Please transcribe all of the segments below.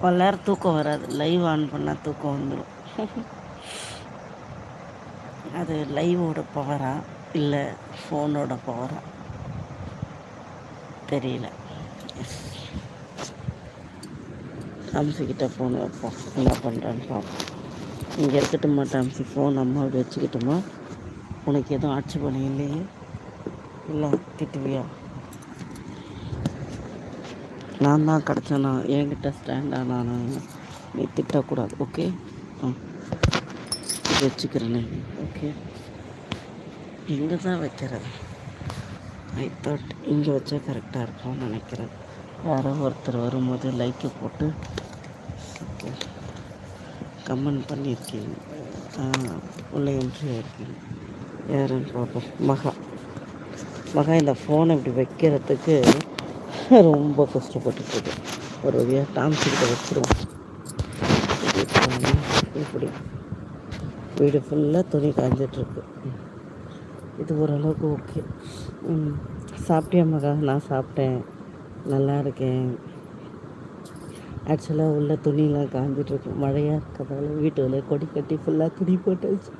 நேரம் தூக்கம் வராது. லைவ் ஆன் பண்ணால் தூக்கம் வந்துடும் அது லைவோட பவரா இல்லை ஃபோனோட பவரா தெரியல. அம்சிக்கிட்ட ஃபோன் வைப்போம். என்ன பண்ணுறான்னு பார்ப்போம். இங்கே இருக்கட்டுமா டாம்சி ஃபோன் அம்மா அப்படி வச்சுக்கிட்டோமா? உனக்கு எதுவும் ஆட்சி பண்ணி இல்லையே? இல்லை திட்டுவியா? நான் தான் கிடச்சேனா? என்கிட்ட ஸ்டாண்ட் நான்? நீ திட்டக்கூடாது ஓகே ஆ. வச்சுக்கிறேனே ஓகே எங்கே தான் வைக்கிறது. ஐ தாட் இங்கே வச்சா கரெக்டாக இருக்கும்னு நினைக்கிறேன். யாரோ ஒருத்தர் வரும்போது லைக்கு போட்டு ஓகே கமெண்ட் பண்ணியிருக்கீங்க. உள்ள என்ட்ரி ஆயிருக்கீங்க. யாருன்னு பார்ப்போம். மகா. மகா இந்த ஃபோனை இப்படி வைக்கிறதுக்கு ரொம்ப கஷ்டப்பட்டுருக்குது ஒரு வழியாக டாம்ஸிக்கிட்ட வச்சுருவோம். இப்படி. வீடு ஃபுல்லாக துணி காஞ்சிட்ருக்கு. இது ஓரளவுக்கு ஓகே சாப்பிட்டியா மகா? நான் சாப்பிட்டேன். நல்லா இருக்கேன். ஆக்சுவலாக உள்ள துணியெலாம் காஞ்சிட்ருக்கு. மழையாக இருக்கிறதால வீட்டுக்குள்ளே கொடி கட்டி ஃபுல்லாக துணி போட்டாச்சு.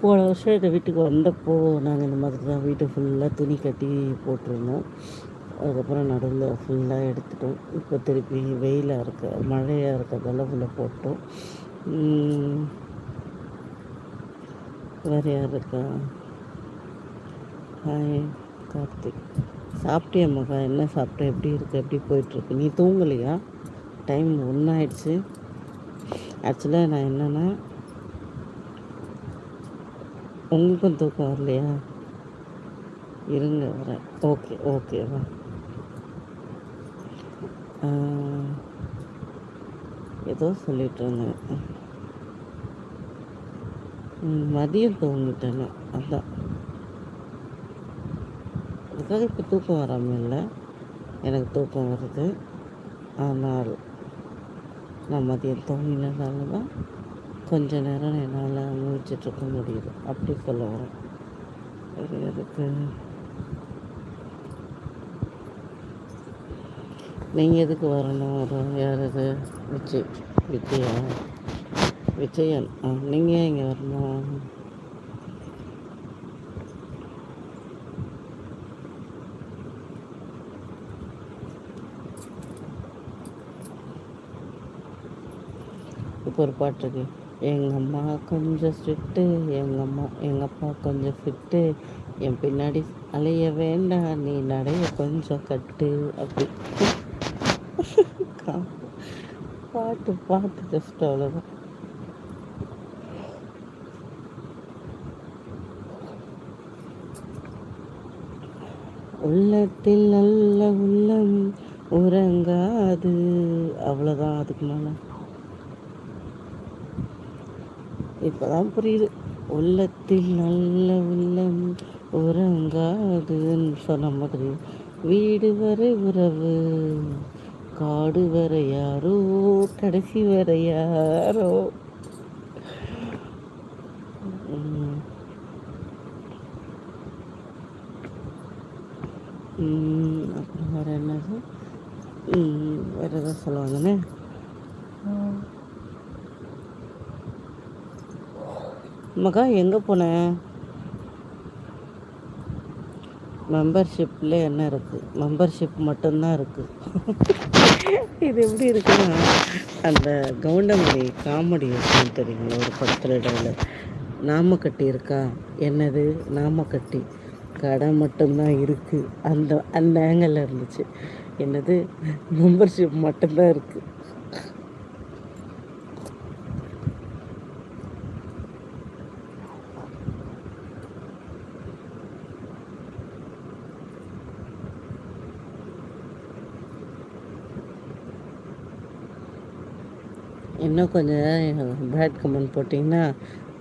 போன வருஷம் எங்கள் வீட்டுக்கு வந்தப்போ நாங்கள் இந்த மாதிரி தான் வீட்டை ஃபுல்லாக துணி கட்டி போட்டிருந்தோம். அதுக்கப்புறம் நடுவில் ஃபுல்லாக எடுத்துட்டோம். இப்போ திருப்பி வெயிலாக இருக்க மழையாக இருக்கிறதால ஃபுல்லாக போட்டோம். வேறு யார் இருக்கா? ஹாய் கார்த்திக். சாப்பிட்டியா மகா? என்ன சாப்பிட்ட? எப்படி இருக்குது எப்படி போயிட்டுருக்கு நீ தூங்கலையா? டைம் ஒன்றாயிடுச்சு ஆக்சுவலாக நான் என்னென்னா உங்களுக்கும் தூக்கம் வரலையா? இருங்க வரேன். ஓகே ஓகேவா ஏதோ சொல்லிட்டு இருந்தேன். மதியம் தூங்கிட்டேன் அதான். அதுக்காக இப்போ தூக்கம் வராமல் இல்லை. எனக்கு தூக்கம் வருது. ஆனால் நான் மதியம் தூங்கினதால தான் கொஞ்ச நேரம் என்னால் அனுபவிச்சிட்ருக்க முடியுது. அப்படி சொல்ல வரேன். எதுக்கு நீங்கள் எதுக்கு வரணும்? ஒரு யார் இது. விஜய் விஜயா? விஜயன். ஆ நீங்கள் ஏன் இங்கே வரணும்? இப்போ ஒரு பாட்டு இருக்கு. எங்கள் அம்மா கொஞ்சம் ஸ்ட்ரிக்ட்டு எங்கள் அம்மா எங்கள் அப்பா கொஞ்சம் ஃபிட்டு என் பின்னாடி அலைய வேண்டாம் நீ நடைய கொஞ்சம் கட்டு அப்படி. பாட்டு பாட்டு ஜஸ்ட் அவ்வளோதான் உள்ளத்தில் நல்ல உள்ளம் உறங்காது. அவ்வளோதான் அதுக்கு மேலே. இப்போதான் புரியுது. உள்ளத்தில் நல்ல உள்ளம் உறங்காதுன்னு சொன்ன மாதிரி வீடு வரை உறவு காடு வரை யாரோ கடைசி வரை யாரோ. அப்புறம் வேறு என்னது? வேறு எதாவது சொல்லுவாங்கண்ணே மகா எங்கே போனேன் மெம்பர்ஷிப்பில் என்ன இருக்குது மெம்பர்ஷிப் மட்டும்தான் இருக்குது இது எப்படி இருக்குன்னா அந்த கவுண்டமணி காமெடி இருக்கும் தெரியுங்களா? ஒரு படத்தில் இடையில நாமக்கட்டி இருக்கா? என்னது? நாமக்கட்டி. கடை மட்டும்தான் இருக்குது அந்த அந்த ஆங்கிளில் இருந்துச்சு. என்னது? மெம்பர்ஷிப் மட்டும்தான் இருக்குது இன்னும் கொஞ்சம் பேட் கமெண்ட் போட்டிங்கன்னா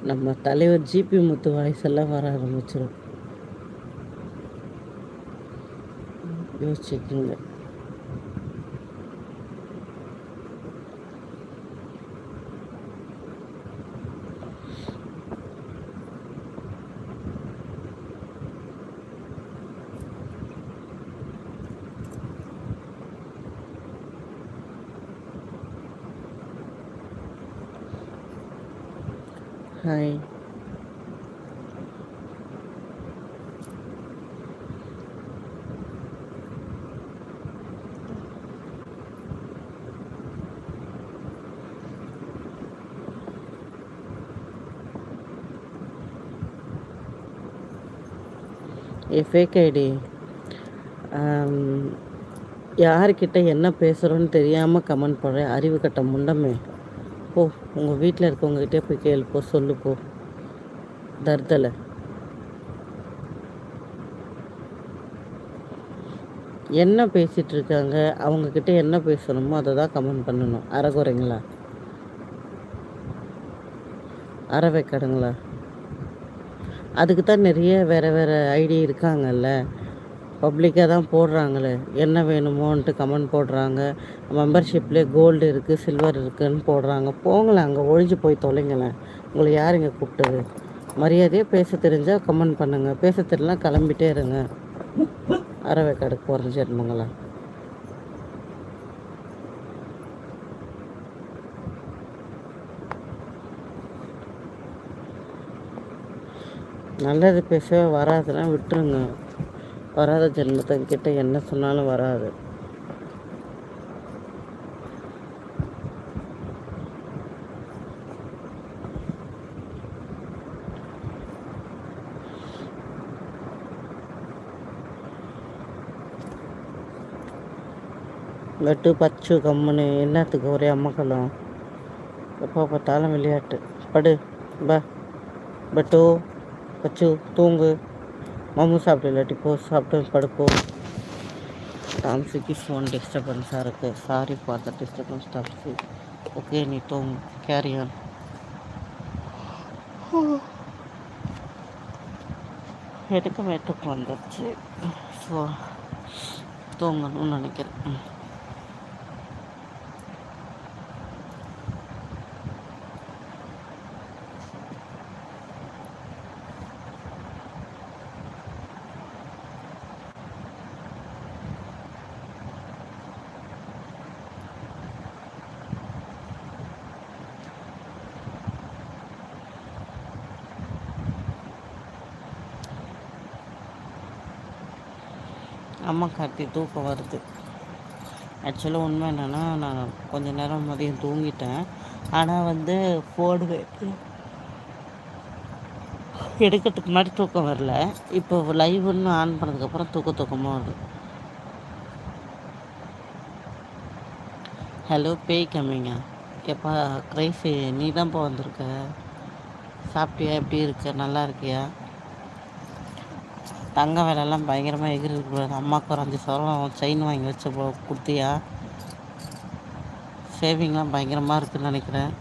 நம்ம தலைவர் ஜிபி முத்து வாய்ஸ் எல்லாம் வர ஆரம்பிச்சிடும் யோசிச்சுக்கோங்க. ஹாய் ஃபேக் ஐடி யார்கிட்ட என்ன பேசுகிறோன்னு தெரியாமல் கமெண்ட் பண்ணுறேன் அறிவு கட்ட முண்டமே. போ உங்கள் வீட்டில் இருக்கவங்ககிட்டே போய் கேளு போ சொல்லு போ. தர்தலை. என்ன பேசிகிட்டு இருக்காங்க அவங்கக்கிட்ட என்ன பேசணுமோ அதை தான் கமெண்ட் பண்ணணும். அறகுறைங்களா? அறவைக்கடுங்களா அதுக்கு தான் நிறைய வேறு வேறு ஐடியா இருக்காங்கல்ல. பப்ளிக்காக தான் போடுறாங்களே. என்ன வேணுமோன்ட்டு கமெண்ட் போடுறாங்க. மெம்பர்ஷிப்லேயே கோல்டு இருக்குது சில்வர் இருக்குதுன்னு போடுறாங்க. போங்களேன் அங்கே ஒழிஞ்சு போய் தொலைங்களேன் உங்களை யார் இங்கே கூப்பிட்டது? மரியாதையாக பேச தெரிஞ்சால் கமெண்ட் பண்ணுங்கள் பேச தெரியலாம் கிளம்பிட்டே இருங்க. அறவை கடைக்கு குறைஞ்சிருந்துங்களா நல்லது பேசவே வராதுன்னா விட்டுருங்க. வராத ஜென்மத்தங்கிட்ட என்ன சொன்னாலும் வராது. லட்டு பச்சு கம்முன்னு என்னத்துக்கு ஒரே அம்மக்களும் எப்போ பார்த்தாலும் விளையாட்டு. படு பா பட்டு பச்சு தூங்கு. மாமு சாப்பிட்டு இல்லாட்டி போ சாப்பிட்டு படுப்போ டாம்ஸுக்கு ஃபோன் டிஸ்டர்பன்ஸாக இருக்குது sorry for the disturbance Toms okay நீ தூங்கு. கேரியான் எடுக்க மேட்டுக்கு வந்துடுச்சு ஸோ தூங்கணும்னு நினைக்கிறேன். அம்மா கார்த்தி தூக்கம் வருது. ஆக்சுவலாக உண்மை என்னென்னா நான் கொஞ்ச நேரம் மதியம் தூங்கிட்டேன். ஆனால் வந்து போடுவேன் எடுக்கிறதுக்கு முன்னாடி தூக்கம் வரல. இப்போ லைவ்னு ஆன் பண்ணதுக்கப்புறம் தூக்க தூக்கமாக வருது. ஹலோ பேய் கம்மிங்க. எப்பா கிரைஃபி நீ தான்ப்பா வந்திருக்க? சாப்பிட்டியா? எப்படி இருக்க? நல்லா இருக்கியா? தங்க விலைலாம் பயங்கரமாக எகிரிக்கூடாது அம்மாவுக்கு ஒரு அஞ்சு சவரம் செயின் வாங்கி வச்ச போ கொடுத்தியா? சேவிங்லாம் பயங்கரமாக இருக்குன்னு நினைக்கிறேன்.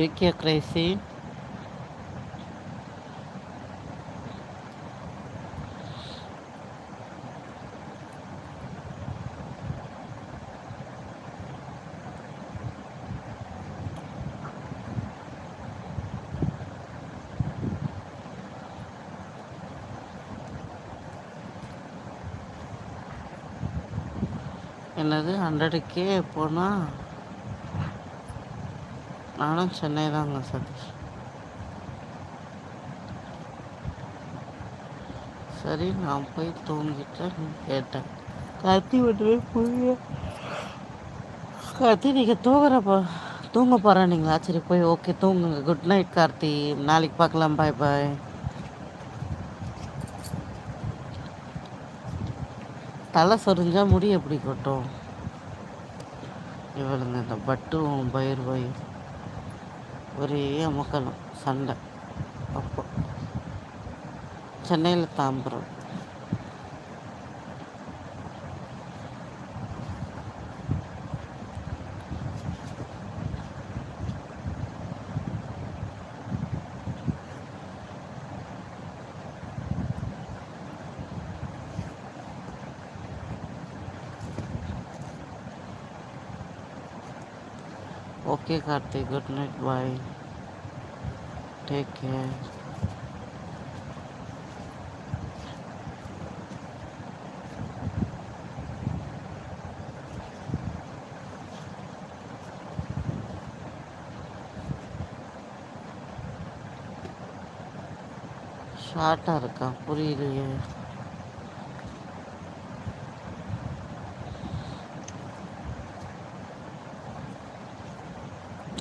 இருக்கியா கிரேசி. என்னது ஹண்ட்ரடுக்கே போனால் நானும் சென்னை தாங்க சதீஷ். சரி நான் போய் தூங்கிட்டேன் கேட்டேன் கத்தி விட்டுவே புரிய. கார்த்தி நீங்கள் தூங்குறப்போ தூங்க போகிறேன்னீங்களா சரி போய் ஓகே தூங்குங்க. Good night Karthi. நாளைக்கு பார்க்கலாம் பாய் பாய் தலை சொரிஞ்சால் முடி எப்படி கொட்டும்? இவளுங்க இந்த பட்டும் பயிர் பயிர் ஒரே அமுக்கலம் சண்டை. அப்போ சென்னையில் Tambaram. Okay Karthik good night bye take care ஷார்ட்டாக இருக்கா புரியலையே நான்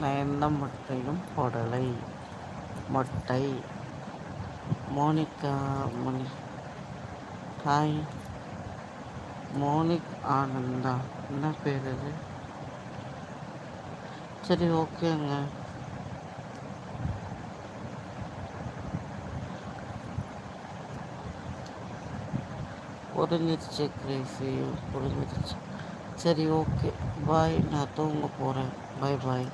எந்த முட்டையும் போடலை. முட்டை. மோனிகா மணி ஹாய் மோனிக் ஆனந்தா. என்ன பேர் இது சரி ஓகேங்க. புரிஞ்சிருச்சு கிரேசி. புரிஞ்சிருச்சு. சரி ஓகே. பாய் நான் தூங்க போகிறேன் பாய் பாய்.